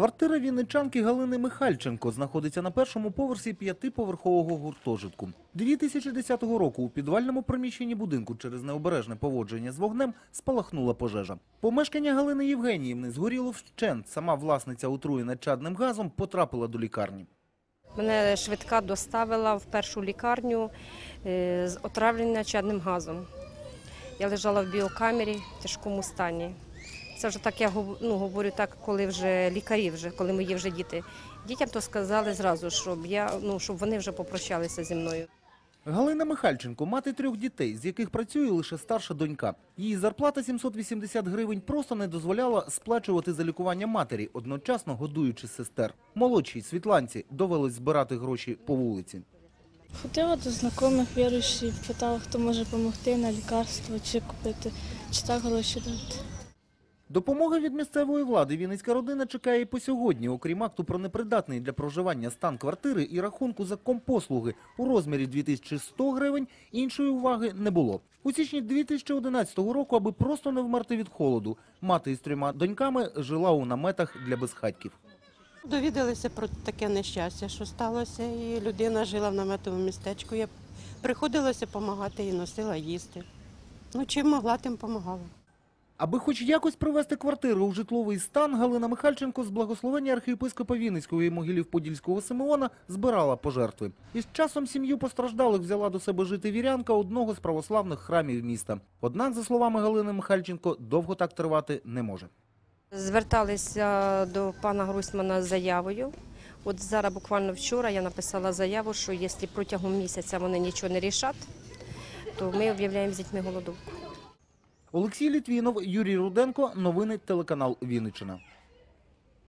Квартира вінничанки Галини Михальченко знаходиться на першому поверсі п'ятиповерхового гуртожитку. 2010 року у підвальному приміщенні будинку через необережне поводження з вогнем спалахнула пожежа. Помешкання Галини Євгеніївни згоріло вщент. Сама власниця отруєна чадним газом потрапила до лікарні. Мене швидка доставила в першу лікарню е, з отравлення чадним газом. Я лежала в біокамері в тяжкому стані. Це вже так я ну, говорю так, коли вже лікарі, вже, коли мої вже діти. Дітям то сказали зразу, щоб я ну щоб вони вже попрощалися зі мною. Галина Михальченко – мати трьох дітей, з яких працює лише старша донька. Її зарплата 780 гривень просто не дозволяла сплачувати за лікування матері, одночасно годуючи сестер. Молодшій Світланці довелось збирати гроші по вулиці. Ходила до знайомих віруючих, питала, хто може допомогти на лікарство чи купити, чи так гроші дати. Допомоги від місцевої влади Вінницька родина чекає і по сьогодні, окрім акту про непридатний для проживання стан квартири і рахунку за компослуги у розмірі 2100 гривень, іншої уваги не було. У січні 2011 року, аби просто не вмерти від холоду, мати із трьома доньками жила у наметах для безхатьків. Довідалися про таке нещастя, що сталося, і людина жила в наметовому містечку. Я приходилося допомагати і носила їсти. Ну, чим могла, тим допомагала. Аби хоч якось привести квартиру у житловий стан, Галина Михальченко з благословення архієпископа Вінницького і Могилів-Подільського Симеона збирала пожертви. І з часом сім'ю постраждалих взяла до себе жити вірянка одного з православних храмів міста. Однак, за словами Галини Михальченко, довго так тривати не може. Зверталися до пана Грусмана з заявою. От зараз буквально вчора я написала заяву, що якщо протягом місяця вони нічого не рішать, то ми об'являємо з дітьми голодовку. Олексій Літвінов, Юрій Руденко. Новини телеканал Вінниччина.